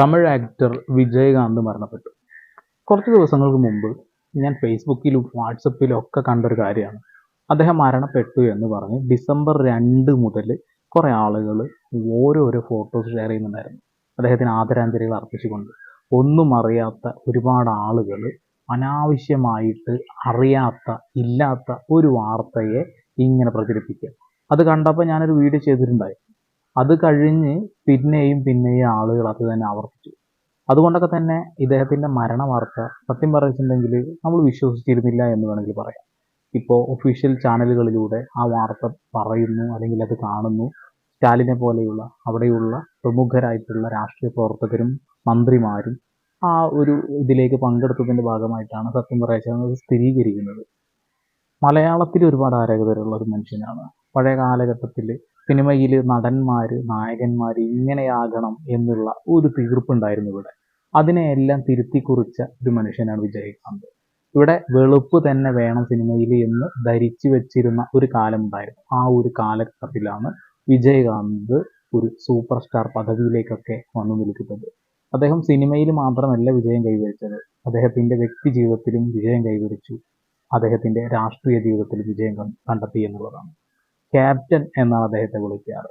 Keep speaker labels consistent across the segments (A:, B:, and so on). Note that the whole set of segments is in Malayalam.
A: തമിഴ് ആക്ടർ വിജയകാന്ത് മരണപ്പെട്ടു. കുറച്ച് ദിവസങ്ങൾക്ക് മുമ്പ് ഞാൻ ഫേസ്ബുക്കിലും വാട്സപ്പിലും ഒക്കെ കണ്ടൊരു കാര്യമാണ്. അദ്ദേഹം മരണപ്പെട്ടു എന്ന് പറഞ്ഞ് ഡിസംബർ രണ്ട് മുതൽ കുറേ ആളുകൾ ഓരോരോ ഫോട്ടോസ് ഷെയർ ചെയ്യുന്നുണ്ടായിരുന്നു. അദ്ദേഹത്തിന് ആദരാഞ്ജലികൾ അർപ്പിച്ചുകൊണ്ട്. ഒന്നും അറിയാത്ത ഒരുപാട് ആളുകൾ അനാവശ്യമായിട്ട് അറിയാത്ത ഇല്ലാത്ത ഒരു വാർത്തയെ ഇങ്ങനെ പ്രചരിപ്പിക്കുക. അത് കണ്ടപ്പോൾ ഞാനൊരു വീഡിയോ ചെയ്തിട്ടുണ്ടായി. അത് കഴിഞ്ഞ് പിന്നെയും പിന്നെയും ആളുകൾ അത് തന്നെ ആവർത്തിച്ചു. അതുകൊണ്ടൊക്കെ തന്നെ ഇദ്ദേഹത്തിന്റെ മരണ വാർത്ത സത്യം പറഞ്ഞിട്ടുണ്ടെങ്കിൽ നമ്മൾ വിശ്വസിച്ചിരുന്നില്ല എന്ന് വേണമെങ്കിൽ പറയാം. ഇപ്പോൾ ഒഫീഷ്യൽ ചാനലുകളിലൂടെ ആ വാർത്ത പറയുന്നു അല്ലെങ്കിൽ അത് കാണുന്നു. സ്റ്റാലിനെ പോലെയുള്ള അവിടെയുള്ള പ്രമുഖരായിട്ടുള്ള രാഷ്ട്രീയ പ്രവർത്തകരും മന്ത്രിമാരും ആ ഒരു ഇതിലേക്ക് പങ്കെടുത്തതിന്റെ ഭാഗമായിട്ടാണ് സത്യം പറയുന്നത് സ്ഥിരീകരിക്കുന്നത്. മലയാളത്തിൽ ഒരുപാട് ആരാധകരുള്ള ഒരു മനുഷ്യനാണ്. പഴയ കാലഘട്ടത്തിൽ സിനിമയിൽ നടന്മാർ നായകന്മാർ ഇങ്ങനെയാകണം എന്നുള്ള ഒരു തീർപ്പുണ്ടായിരുന്നു ഇവിടെ. അതിനെയെല്ലാം തിരുത്തി കുറിച്ച ഒരു മനുഷ്യനാണ് വിജയകാന്ത് ഇവിടെ വെളുപ്പ് തന്നെ വേണം സിനിമയിൽ എന്ന് ധരിച്ചു വെച്ചിരുന്ന ഒരു കാലമുണ്ടായിരുന്നു. ആ ഒരു കാലഘട്ടത്തിലാണ് വിജയകാന്ത് ഒരു സൂപ്പർ സ്റ്റാർ പദവിയിലേക്കൊക്കെ വന്നു നിൽക്കുന്നത്. അദ്ദേഹം സിനിമയിൽ മാത്രമല്ല വിജയം കൈവരിച്ചത്. അദ്ദേഹത്തിന്റെ വ്യക്തി ജീവിതത്തിലും വിജയം കൈവരിച്ചു. അദ്ദേഹത്തിന്റെ രാഷ്ട്രീയ ജീവിതത്തിലും വിജയം കണ്ടെത്തി എന്നുള്ളതാണ്. ക്യാപ്റ്റൻ എന്നാണ് അദ്ദേഹത്തെ വിളിക്കാറ്.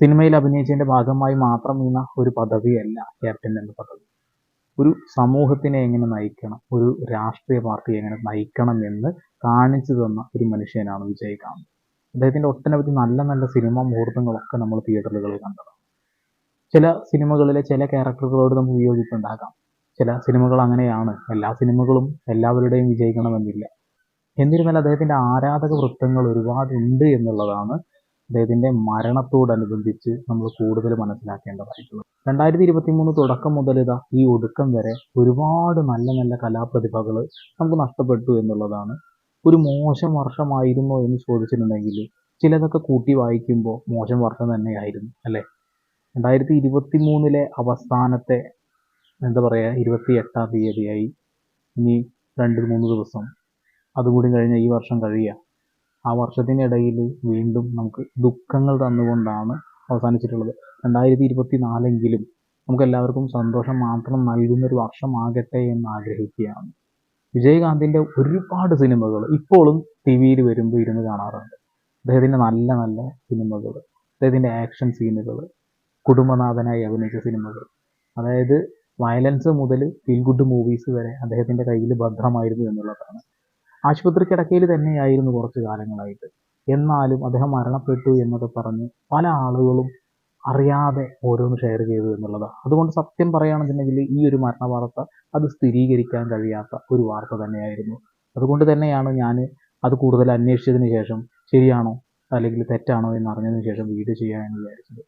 A: സിനിമയിൽ അഭിനയിച്ചതിന്റെ ഭാഗമായി മാത്രം വീണ ഒരു പദവിയല്ല ക്യാപ്റ്റൻ എന്ന പദവി. ഒരു സമൂഹത്തിനെ എങ്ങനെ നയിക്കണം ഒരു രാഷ്ട്രീയ പാർട്ടി എങ്ങനെ നയിക്കണം എന്ന് കാണിച്ചു തന്ന ഒരു മനുഷ്യനാണ് വിജയകാന്ത് അദ്ദേഹത്തിന്റെ ഒട്ടനവധി നല്ല നല്ല സിനിമാ മുഹൂർത്തങ്ങളൊക്കെ നമ്മൾ തിയേറ്ററുകളിൽ കണ്ടതാണ്. ചില സിനിമകളിലെ ചില ക്യാരക്ടറുകളോട് നമുക്ക് വിയോജിപ്പുണ്ടാകാം ചില സിനിമകൾ അങ്ങനെയാണ്. എല്ലാ സിനിമകളും എല്ലാവരുടെയും വിജയിക്കണമെന്നില്ല. എന്നിരുന്നാലും അദ്ദേഹത്തിന്റെ ആരാധക വൃത്തങ്ങൾ ഒരുപാടുണ്ട് എന്നുള്ളതാണ് അദ്ദേഹത്തിന്റെ മരണത്തോടനുബന്ധിച്ച് നമ്മൾ കൂടുതൽ മനസ്സിലാക്കേണ്ടതായിട്ടുള്ളത്. രണ്ടായിരത്തി ഇരുപത്തി മൂന്ന് തുടക്കം മുതൽ ഇതാ ഈ ഒടുക്കം വരെ ഒരുപാട് നല്ല നല്ല കലാപ്രതിഭകൾ നമുക്ക് നഷ്ടപ്പെട്ടു എന്നുള്ളതാണ്. ഒരു മോശം വർഷമായിരുന്നോ എന്ന് ചോദിച്ചിട്ടുണ്ടെങ്കിൽ ചിലതൊക്കെ കൂട്ടി വായിക്കുമ്പോൾ മോശം വർഷം തന്നെയായിരുന്നു അല്ലേ? രണ്ടായിരത്തി ഇരുപത്തി മൂന്നിലെ അവസാനത്തെ എന്താ പറയുക ഇരുപത്തി എട്ടാം തീയതിയായി ഇനി രണ്ട് മൂന്ന് ദിവസം അതുകൂടി കഴിഞ്ഞ ഈ വർഷം കഴിയുക. ആ വർഷത്തിനിടയിൽ വീണ്ടും നമുക്ക് ദുഃഖങ്ങൾ തന്നുകൊണ്ടാണ് അവസാനിച്ചിട്ടുള്ളത്. രണ്ടായിരത്തി ഇരുപത്തി നാലെങ്കിലും നമുക്ക് എല്ലാവർക്കും സന്തോഷം മാത്രം നൽകുന്ന ഒരു വർഷമാകട്ടെ എന്ന് ആഗ്രഹിക്കുകയാണ്. വിജയകാന്തിന്റെ ഒരുപാട് സിനിമകൾ ഇപ്പോഴും ടി വിയിൽ വരുമ്പോൾ ഇരുന്ന് കാണാറുണ്ട്. അദ്ദേഹത്തിന്റെ നല്ല നല്ല സിനിമകൾ അദ്ദേഹത്തിന്റെ ആക്ഷൻ സീനുകൾ കുടുംബനാഥനായി അഭിനയിച്ച സിനിമകൾ. അതായത് വയലൻസ് മുതൽ ഫീൽ ഗുഡ് മൂവീസ് വരെ അദ്ദേഹത്തിന്റെ കയ്യിൽ ഭദ്രമായിരുന്നു എന്നുള്ളതാണ്. ആശുപത്രി കിടക്കയിൽ തന്നെയായിരുന്നു കുറച്ചു കാലങ്ങളായിട്ട്. എന്നാലും അദ്ദേഹം മരണപ്പെട്ടു എന്നൊക്കെ പറഞ്ഞ് പല ആളുകളും അറിയാതെ ഓരോന്ന് ഷെയർ ചെയ്തു എന്നുള്ളതാണ് അതുകൊണ്ട് സത്യം പറയുകയാണെന്നുണ്ടെങ്കിൽ ഈ ഒരു മരണ വാർത്ത അത് സ്ഥിരീകരിക്കാൻ കഴിയാത്ത ഒരു വാർത്ത തന്നെയായിരുന്നു. അതുകൊണ്ട് തന്നെയാണ് ഞാൻ അത് കൂടുതൽ അന്വേഷിച്ചതിന് ശേഷം ശരിയാണോ അല്ലെങ്കിൽ തെറ്റാണോ എന്ന് അറിഞ്ഞതിന് ശേഷം വീഡിയോ ചെയ്യാൻ വിചാരിച്ചത്.